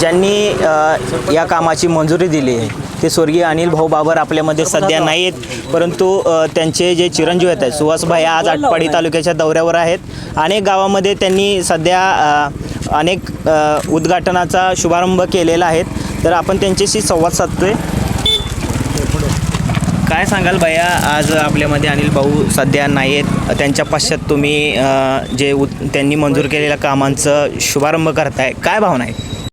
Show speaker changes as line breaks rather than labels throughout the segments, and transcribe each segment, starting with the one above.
ज्यांनी या कामाची मंजुरी दिली आहे ते स्वर्गीय अनिल भाऊ बाबर आपल्यामध्ये सध्या नाही आहेत परंतु त्यांचे जे चिरंजीव आहेत सुहासभाई आज आटपाडी तालुक्याच्या दौऱ्यावर आहेत. अनेक गावामध्ये त्यांनी सध्या अनेक उद्घाटनाचा शुभारंभ केलेला आहे. तर आपण त्यांच्याशी संवाद साधतोय. काय सांगाल भैया आज आपल्यामध्ये अनिल भाऊ सध्या नाही आहेत त्यांच्या पश्चात तुम्ही जे उद- त्यांनी मंजूर केलेल्या कामांचं शुभारंभ करताय काय भावना आहे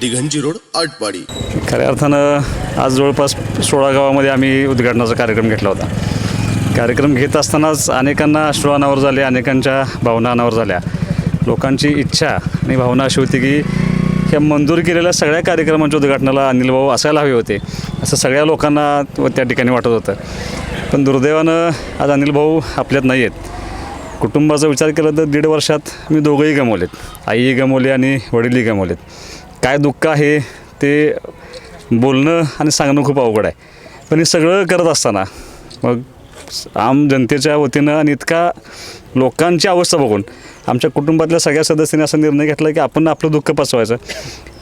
दिघंजी रोड आटपाडी.
खऱ्या अर्थानं आज जवळपास सोळा गावामध्ये आम्ही उद्घाटनाचा कार्यक्रम घेतला होता. कार्यक्रम घेत असतानाच अनेकांना अश्रू अनावर झाले अनेकांच्या भावना अनावर झाल्या. लोकांची इच्छा आणि भावना अशी होती की ह्या मंजूर केलेल्या सगळ्या कार्यक्रमांच्या उद्घाटनाला अनिल भाऊ असायला हवे होते. असं सगळ्या लोकांना व त्या ठिकाणी वाटत होतं. पण दुर्दैवानं आज अनिल भाऊ आपल्यात नाही आहेत. कुटुंबाचा विचार केला तर दीड वर्षात मी दोघंही गमवलेत. आईही गमवली आणि वडीलही गमवलेत. काय दुःख आहे ते बोलणं आणि सांगणं खूप अवघड आहे. पण हे सगळं करत असताना मग आम जनतेच्या वतीनं आणि इतका लोकांची अवस्था बघून आमच्या कुटुंबातल्या सगळ्या सदस्यांनी असा निर्णय घेतला की आपण आपलं दुःख पचवायचं.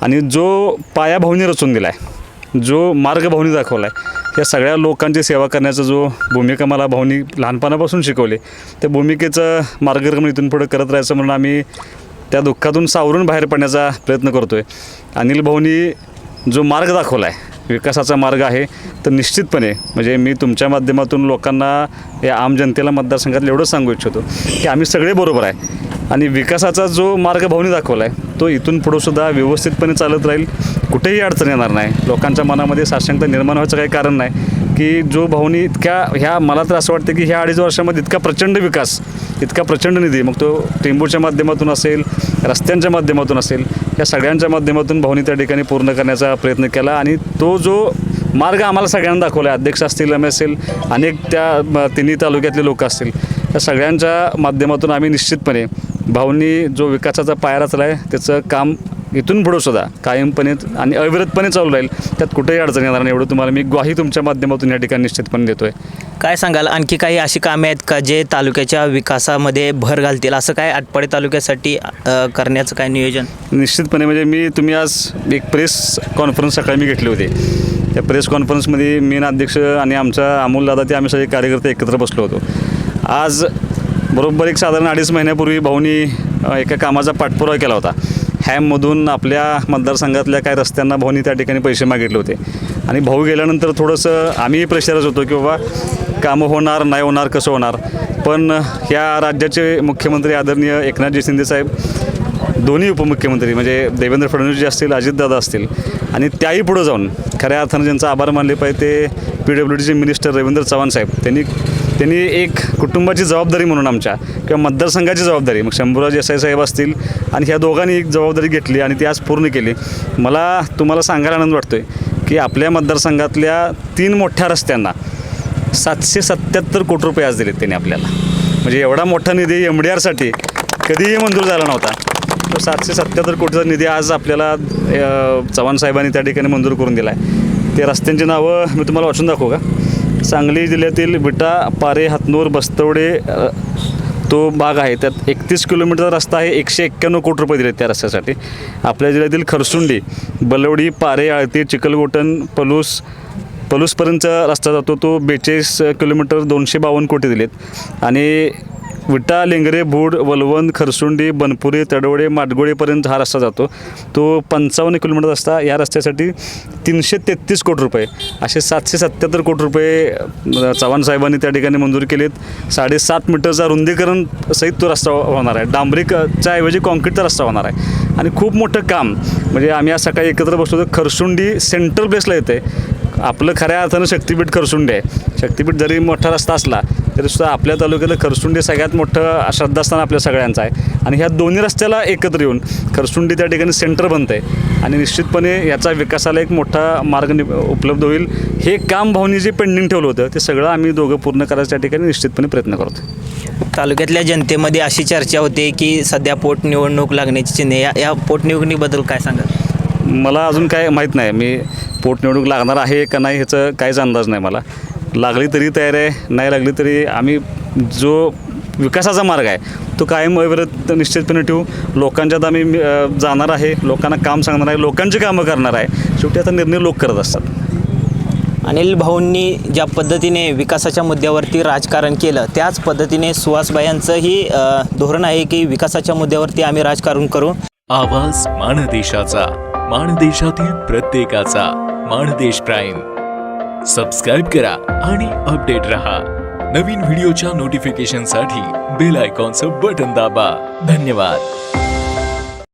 आणि जो पायाभावनी रचून दिला आहे जो मार्गभावनी दाखवला आहे या सगळ्या लोकांची सेवा करण्याचा जो भूमिका मला भावनी लहानपणापासून शिकवली त्या भूमिकेचं मार्गक्रमण इथून पुढे करत राहायचं म्हणून आम्ही त्या दुःखातून सावरून बाहेर पडण्याचा प्रयत्न करतो आहे अनिल भाऊनी जो मार्ग दाखवला आहे विकासाचा मार्ग आहे तर निश्चितपणे म्हणजे मी तुमच्या माध्यमातून लोकांना या आम जनतेला मतदारसंघातलं एवढंच सांगू इच्छितो की आम्ही सगळे बरोबर आहे. आणि विकासाचा जो मार्ग भावनी दाखवला आहे तो इथून पुढंसुद्धा व्यवस्थितपणे चालत राहील. कुठेही अडचण येणार नाही. लोकांच्या मनामध्ये साशंकता निर्माण व्हायचं काही कारण नाही. की जो भाऊनी इतक्या ह्या मला तर असं वाटतं की ह्या अडीच वर्षामध्ये इतका प्रचंड विकास इतका प्रचंड निधी मग तो टेंबूच्या माध्यमातून असेल रस्त्यांच्या माध्यमातून असेल या सगळ्यांच्या माध्यमातून भाऊनी त्या ठिकाणी पूर्ण करण्याचा प्रयत्न केला. आणि तो जो मार्ग आम्हाला सगळ्यांना दाखवला आहे अध्यक्ष असतील एम असेल अनेक त्या तिन्ही तालुक्यातले लोक असतील या सगळ्यांच्या माध्यमातून आम्ही निश्चितपणे भावनी जो विकासाचा पाया रचला आहे त्याचं काम इथून पुढं सुद्धा कायमपणे आणि अविरतपणे चालू राहील. त्यात कुठेही अडचण येणार नाही. एवढं तुम्हाला मी ग्वाही तुमच्या माध्यमातून या ठिकाणी निश्चितपणे देतो आहे
काय सांगाल? आणखी काही अशी कामे आहेत का जे तालुक्याच्या विकासामध्ये भर घालतील? असं काय आटपाडी तालुक्यासाठी करण्याचं काय नियोजन?
निश्चितपणे म्हणजे मी तुम्ही आज एक प्रेस कॉन्फरन्स सकाळी मी घेतली होती. त्या प्रेस कॉन्फरन्समध्ये मेन अध्यक्ष आणि आमचा अमोल दादा ते आम्ही सगळे कार्यकर्ते एकत्र बसलो होतो. आज बरोबर एक साधारण अडीच महिन्यापूर्वी भाऊनी एका कामाचा पाठपुरावा केला होता. हॅममधून आपल्या मतदारसंघातल्या काही रस्त्यांना भाऊनी त्या ठिकाणी पैसे मागितले होते. आणि भाऊ गेल्यानंतर थोडंसं आम्ही प्रेशरच होतो की बाबा कामं होणार नाही होणार कसं होणार? पण ह्या राज्याचे मुख्यमंत्री आदरणीय एकनाथजी शिंदेसाहेब दोन्ही उपमुख्यमंत्री म्हणजे देवेंद्र फडणवीस जे असतील अजितदादा असतील आणि त्याही पुढं जाऊन खऱ्या अर्थानं ज्यांचा आभार मानले पाहिजे ते पी डब्ल्यू डीचे मिनिस्टर रवींद्र चव्हाण साहेब. त्यांनी त्यांनी एक कुटुंबाची जबाबदारी म्हणून आमच्या किंवा मतदारसंघाची जबाबदारी मग शंभूराज देसाई साहेब असतील आणि ह्या दोघांनी एक जबाबदारी घेतली आणि ती आज पूर्ण केली. मला तुम्हाला सांगायला आनंद वाटतो आहे की आपल्या मतदारसंघातल्या तीन मोठ्या रस्त्यांना सातशे सत्याहत्तर कोटी रुपये आज दिलेत त्यांनी आपल्याला. म्हणजे एवढा मोठा निधी एम डी आरसाठी कधीही मंजूर झाला नव्हता. तो सातशे सत्याहत्तर कोटीचा निधी आज आपल्याला चव्हाण साहेबांनी त्या ठिकाणी मंजूर करून दिला आहे ते रस्त्यांची नावं मी तुम्हाला वाचून दाखवू का? सांगली जिल्ह्यातील विटा पारे हातनूर बस्तवडे तो भाग आहे. त्यात एकतीस किलोमीटरचा रस्ता आहे. एकशे एक्क्याण्णव कोटी रुपये दिले त्या रस्त्यासाठी. आपल्या जिल्ह्यातील खरसुंडी बलवडी पारे आळती चिखलगोटन पलूस पलूसपर्यंतचा रस्ता जातो. तो बेचाळीस किलोमीटर दोनशे बावन्न कोटी दिलेत. आणि विटा लेंगरे भूड वलवंद खरसुंडी बनपुरी तडवडे माडगोळेपर्यंत हा रस्ता जातो. तो पंचावन्न किलोमीटर रस्ता या रस्त्यासाठी तीनशे तेहतीस कोटी रुपये. असे सातशे सत्याहत्तर कोटी रुपये चव्हाण साहेबांनी त्या ठिकाणी मंजूर केलेत. साडेसात मीटरचा रुंदीकरण सहित तो रस्ता होणार आहे. डांबरीकच्या ऐवजी कॉन्क्रीटचा रस्ता होणार आहे. आणि खूप मोठं काम म्हणजे आम्ही आज सकाळी एकत्र बसलो तर खरसुंडी सेंट्रल प्लेसला येते आपलं खऱ्या अर्थानं शक्तीपीठ खरसुंडी आहे. शक्तीपीठ जरी मोठा रस्ता असला तरीसुद्धा आपल्या तालुक्यातलं खरसुंडी सगळ्यात मोठं श्रद्धास्थान आपल्या सगळ्यांचं आहे. आणि ह्या दोन्ही रस्त्याला एकत्र येऊन खरसुंडी त्या ठिकाणी सेंटर बनतं आहे. आणि निश्चितपणे याचा विकासाला एक मोठा मार्ग नि उपलब्ध होईल. हे काम भावनी जे पेंडिंग ठेवलं होतं ते सगळं आम्ही दोघं पूर्ण करायच्या ठिकाणी निश्चितपणे प्रयत्न करतो
तालुक्यातल्या जनतेमध्ये अशी चर्चा होते की सध्या पोटनिवडणूक लागण्याची चिन्हे या या पोटनिवडणुकीबद्दल काय सांगा
मला अजून काय माहीत नाही. मी पोटनिवडणूक लागणार आहे का नाही ह्याचं काहीच अंदाज नाही मला. लागली तरी तयार आहे नाही लागली तरी आम्ही जो विकासाचा मार्ग आहे तो कायम अविरत निश्चितपणे ठेवू. लोकांच्यात आम्ही जाणार आहे लोकांना काम सांगणार आहे लोकांची कामं करणार आहे. शेवटी आता निर्णय लोक करत असतात.
अनिल भाऊंनी ज्या पद्धतीने विकासाच्या मुद्द्यावरती राजकारण केलं त्याच पद्धतीने सुहासबायांचंही अ, धोरण आहे की विकासाच्या मुद्द्यावरती आम्ही राजकारण करू.
आवाज माणदेशाचा माणदेशातील प्रत्येकाचा माणदेश प्राईम. सबस्क्राईब करा आणि अपडेट रहा. नवीन व्हिडिओच्या नोटिफिकेशनसाठी बेल आयकॉनचं बटन दाबा. धन्यवाद.